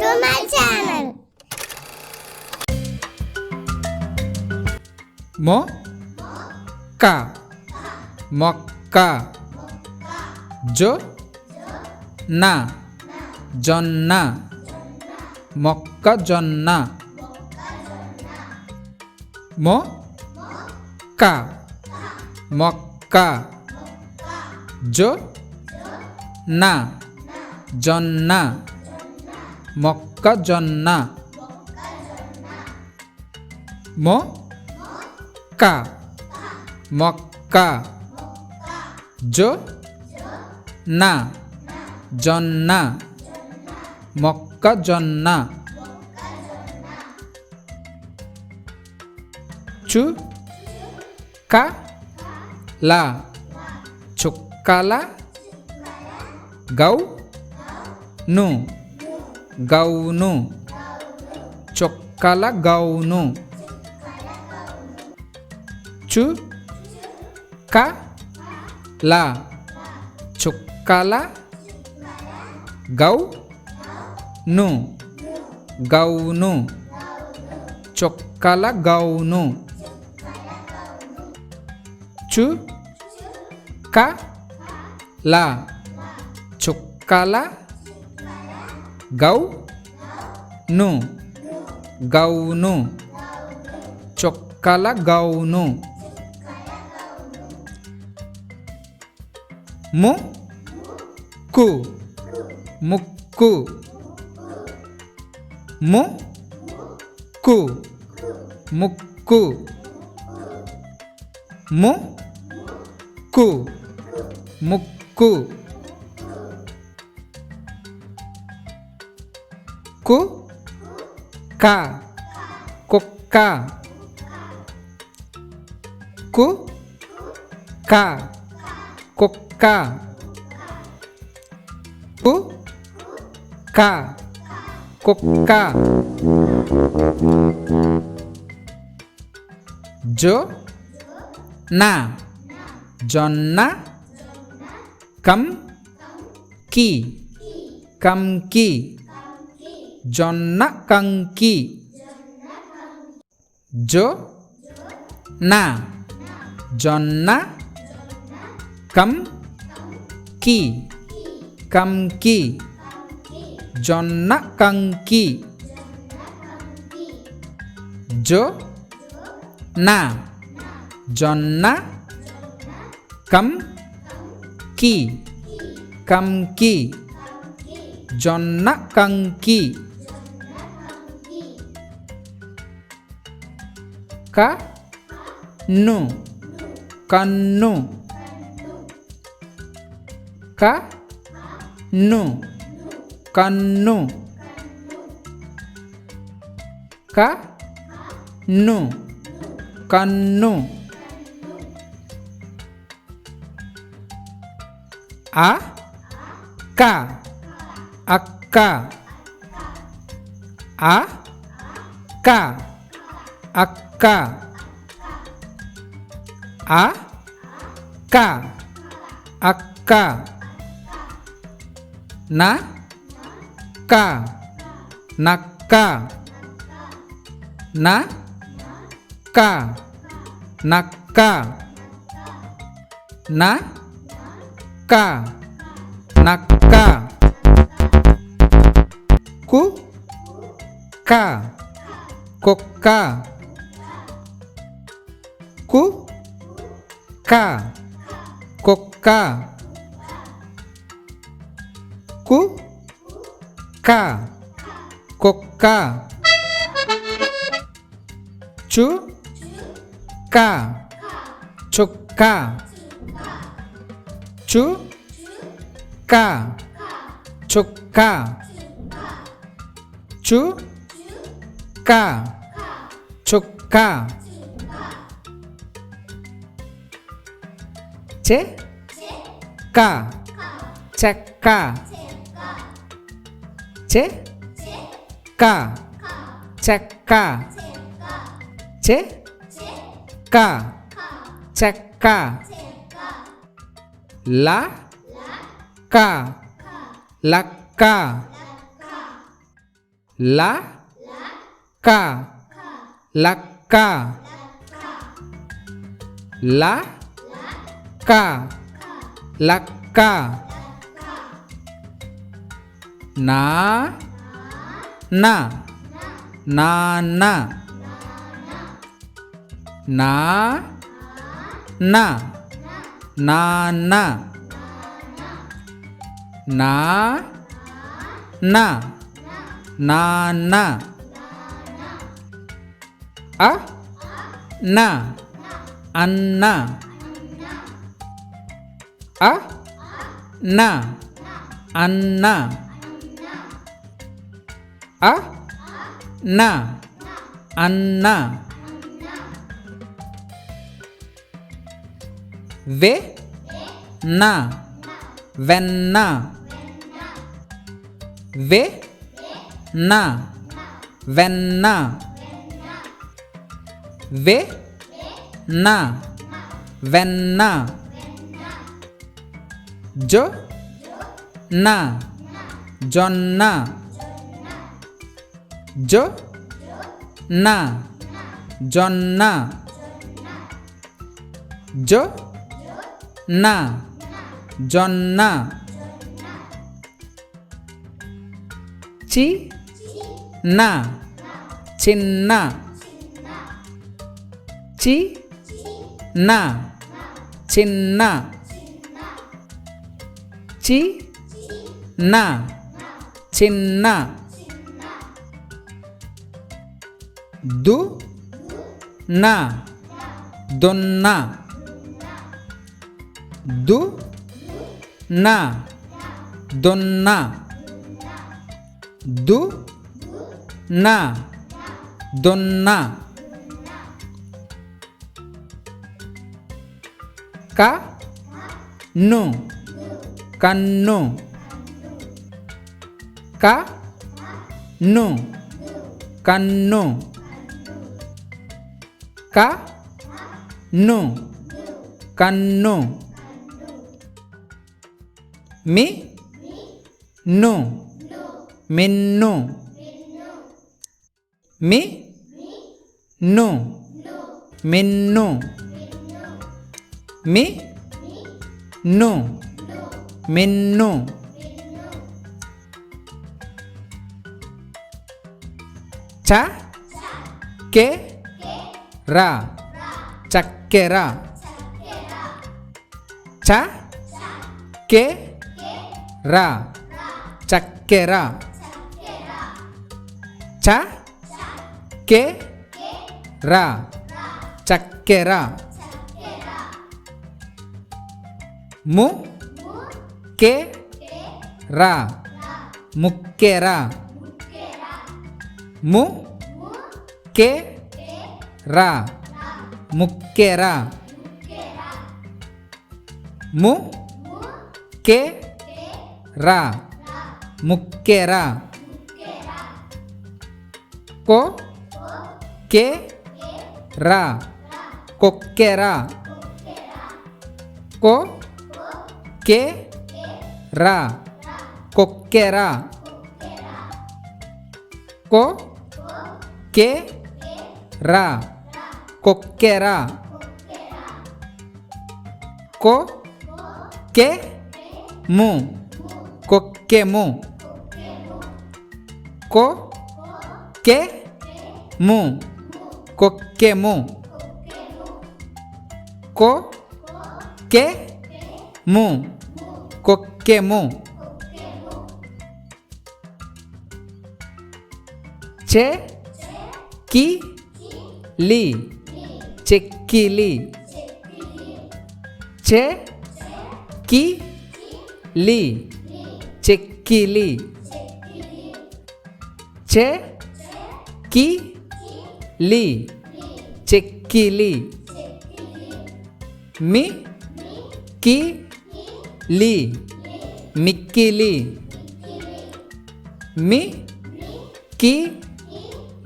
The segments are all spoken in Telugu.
to my channel. మొ క మొక్క జొ నా జొన్న మొక్కజొన్న మొ క మొక్క జొ నా జొన్న మొక్కజొన్న మొ క మొక్క జొ నా జొన్న మొక్కజొన్న చు క ల చుక్కల గౌ ను గౌను. చుక్కల గౌను. చు క ల. చుక్కల గౌ ను. గౌను. చుక్కల గౌను. చు క ల. చుక్కల గౌ ను. గౌను. చొక్కల గౌను. ము. కు. ముక్కు. ము. కు. ముక్కు. ము. కు. ముక్కు. కుక్క కు క కుక్క కు క కుక్క జో నా జొన్న కం కి కంకి జొన్న కంకి జో నా జొన్న కం కి కంకి జొన్న కంకి జో నా జొన్న కం కి కంకి జొన్న కంకి క ను కన్ను క ను కన్ను క ను కన్ను ఆ క అక్క ఆ క. అ క. అక్క. న? క. నక్క. న? క. నక్క. న? క. నక్క. కు? క. కుక్క. కు క కుక్క కు క కుక్క చు క చుక్క చు క చుక్క చు క చుక్క చె క. చెక్క. చె క. చెక్క. చె క. చెక్క. ల. క. లక్క. ల. క. లక్క. ల. లక్క. లక్క. నా. నా. నాన్న. నా. నా. నాన్న. నా. నా. నాన్న. అ నా. అన్న. అ న. అన్న. అ న. అన్న. వె? న. వెన్న. వె? న. వెన్న. వె? న. వెన్న. జొ నా జొన్న జొ నా జొన్న జొ నా జొన్న చి నా చిన్న చి నా చిన్న చి నా చిన్న దు నా దున్న దు నా దున్న దు నా దున్న క ను కన్ను క ను కన్ను క ను కన్ను మి ను మిన్ను మి ను మిన్ను మి ను మిన్ను చ కె రా చక్కెర చ కె రా చక్కెర చ కె రా చక్కెర ము ముక్కే రా. ముక్కెర ము కే రా. ముక్కెర ము కే రా. ముక్కెర కో కే రా. కొక్కెర కో కే రా కొక్కెర కో కె రా కొక్కెర కో కె ము కొక్కెము కో కె ము కొక్కెము కో కె ము కొక్కెము చె కి లి చెక్కిలి చె కి లి చెక్కిలి చె కి లి చెక్కిలి మి కి లి మిక్కిలి మి కి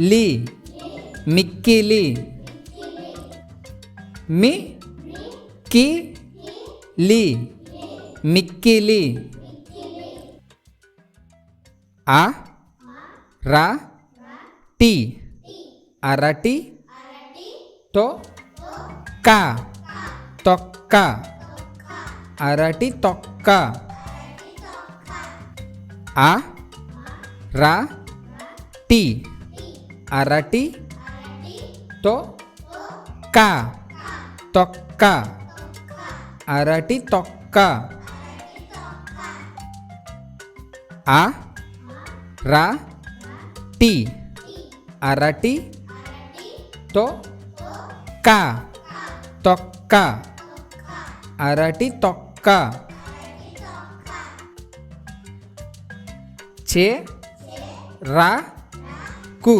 లి మిక్కిలి మి కి లి మిక్కిలి ఆ రా టీ అరటి తో క తొక్క అరటి తొక్క ఆ రా టీ అరటి తో క తొక్క అరటి తొక్క ఆ రా టీ అరటి తో క తొక్క అరటి తొక్క చే రా కు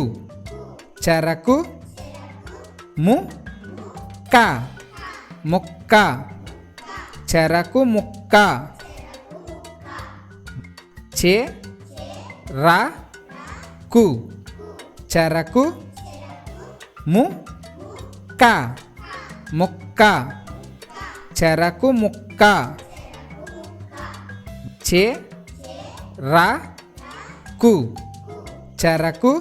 చెరకు ము క ముక్క చెరకు ముక్క చే రా కు చెరకు ము క ముక్క చెరకు ముక్క చే రా కు చెరకు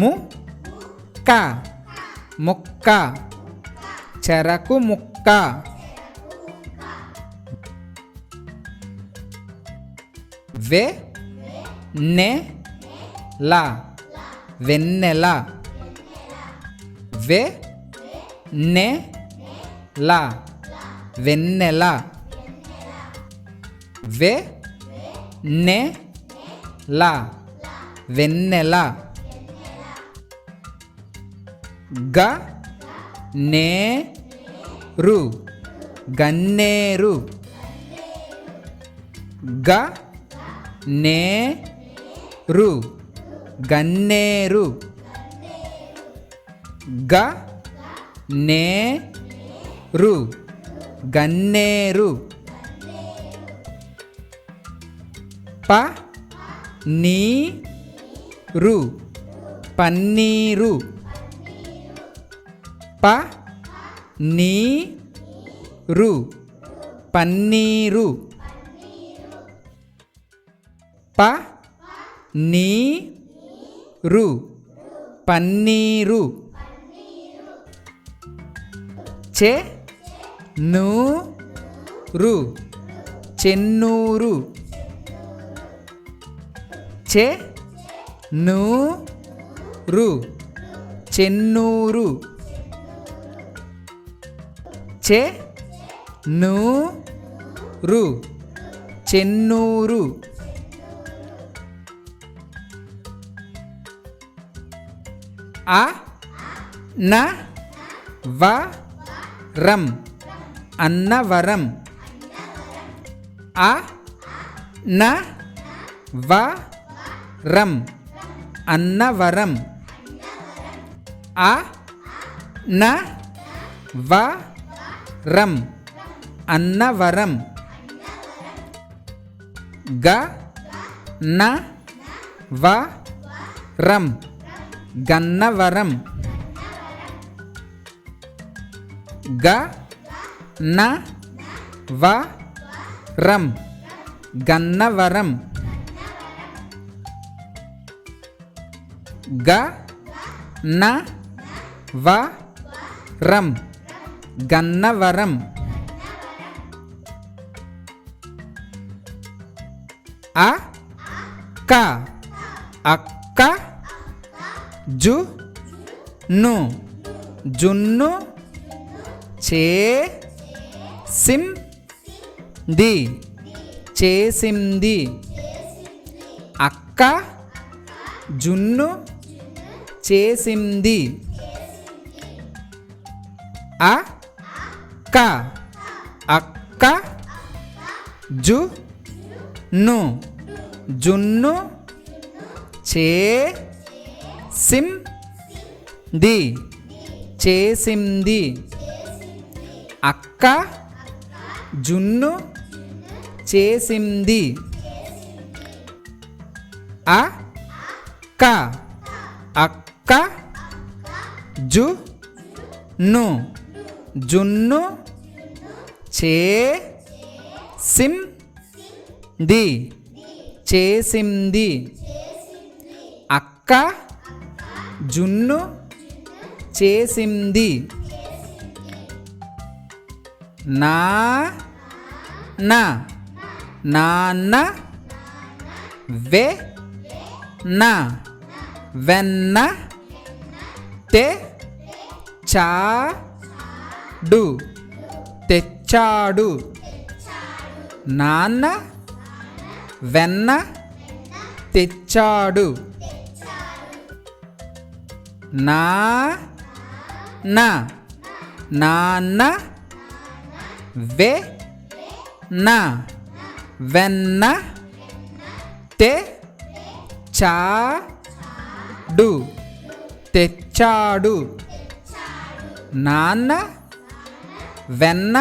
ముక్క ముక్క చెరకు ముక్క వె నె లా వెన్నెల వె నె లా వెన్నెల వె నె లా. వెన్నెల. గ. నే రు గన్నేరు. గ. నే రు గన్నేరు. గ. నే రు గన్నేరు. ప. నీ రు పన్నీరు. ప నీ రు పన్నీరు. ప నీ రు పన్నీరు. చె ను రు చెన్నూరు చె ను రు. చెన్నూరు. చె ను రు. చెన్నూరు. ఆ న వ రం. అన్నవరం. ఆ న వ రం అన్నవరం. అ న వ రం అన్నవరం. గ న వ రం గన్నవరం. గ న వ రం గన్నవరం. గ న వ రం. గన్నవరం. అ క అక్క జు ను. జున్ను చే సిం ది. చేసింది. అక్క జున్ను చేసింది. అ క. అక్క. జు. ను. జున్ను. చే. సిం. ది. చేసింది. అక్క. జున్ను. చేసింది. అ క అక్క జు ను. జున్ను చే సిం ది. చేసింది. అక్క జున్ను చేసింది. నా నా. నాన్న వె నా. వెన్న తె చాడు తెచ్చాడు. నాన్న వెన్న తెచ్చాడు. నా నా. నాన్న వె నా. వెన్న తె చాడు తెచ్చాడు నాన్న వెన్న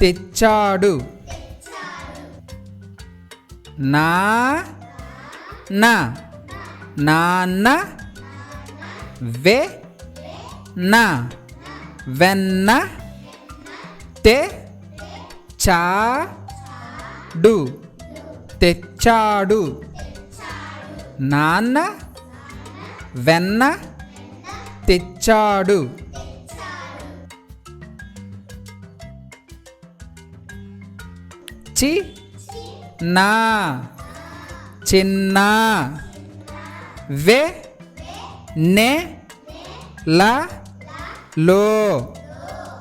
తెచ్చాడు. నా నా నాన్న వె నా వెన్న తె చాడు. తెచ్చాడు. నాన్న వెన్న తెచ్చాడు. చి? నా. చిన్న. వె. నె. ల. లో.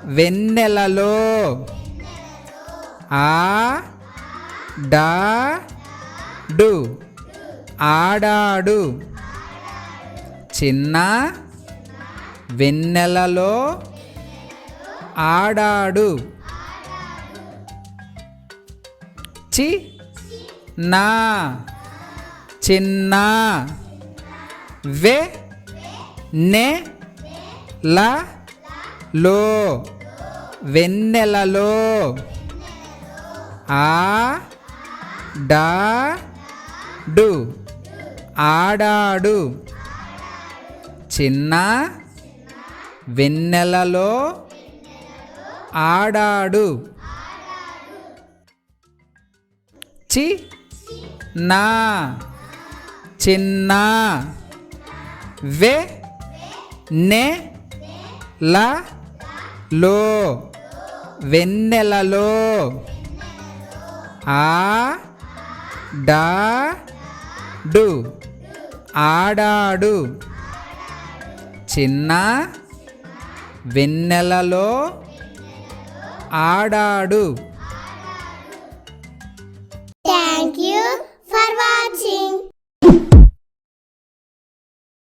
వెన్నెలలో. ఆ. డా. డు. ఆడాడు. చిన్న. వెన్నెలలో ఆడాడు. చి నా చిన్న వె నె లా లో వెన్నెలలో ఆ డా డు ఆడాడు. చిన్న వెన్నెలలో ఆడాడు. చి నా చిన్న వె నె ల లో వెన్నెలలో ఆ డా డు ఆడాడు. చిన్న వెన్నెలలో ఆడాడు.